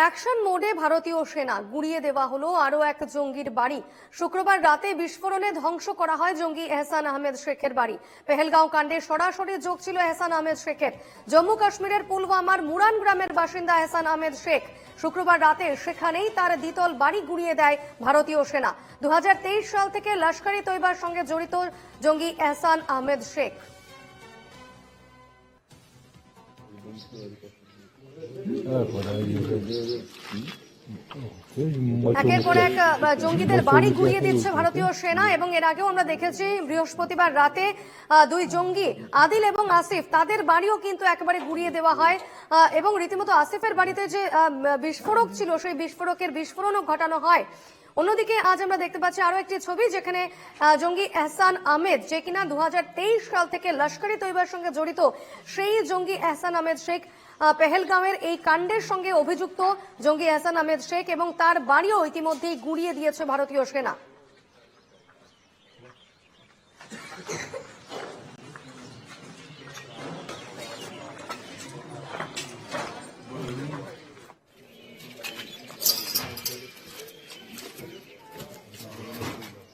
Action মোডে ভারতীয় সেনা। গুড়িয়ে দেওয়া হলো আরও এক জঙ্গির বাড়ি। শুক্রবার রাতে বিস্ফোরণে ধ্বংস করা হয় জঙ্গি এহসান আহমেদ শেখের বাড়ি। পেহেলগাঁও কাণ্ডে সরাসরি যোগ ছিল এহসান আহমেদ শেখের। জম্মু কাশ্মীরের পুলওয়ামার মুরান গ্রামের বাসিন্দা এহসান আহমেদ শেখ শুক্রবার রাতে সেখানেই তার দ্বিতল বাড়ি গুড়িয়ে দেয় ভারতীয় সেনা। দু হাজার তেইশ সাল থেকে লস্করি তৈবার সঙ্গে জড়িত জঙ্গি এহসান আহমেদ শেখ। একের পর এক জঙ্গিদের বাড়ি ঘুরিয়ে দিচ্ছে ভারতীয় সেনা এবং এর আগেও আমরা দেখেছি বৃহস্পতিবার রাতে দুই জঙ্গি, আদিল এবং আসিফ, তাদের বাড়িও কিন্তু একেবারে গুড়িয়ে দেওয়া হয়। এবং রীতিমতো আসিফের বাড়িতে যে বিস্ফোরক ছিল, সেই বিস্ফোরকের বিস্ফোরণও ঘটানো হয়। অন্যদিকে আজ আমরা দেখতে পাচ্ছি আরও একটি ছবি যেখানে জঙ্গি এহসান আহমেদ, যে কিনা দু হাজার তেইশ সাল থেকে লস্করি তৈবার সঙ্গে জড়িত, সেই জঙ্গি এহসান আহমেদ শেখ পেহেলগাঁওয়ের এই কাণ্ডের সঙ্গে অভিযুক্ত জঙ্গি হাসান আহমেদ শেখ এবং তার বাড়িও ইতিমধ্যেই গুড়িয়ে দিয়েছে ভারতীয় সেনা।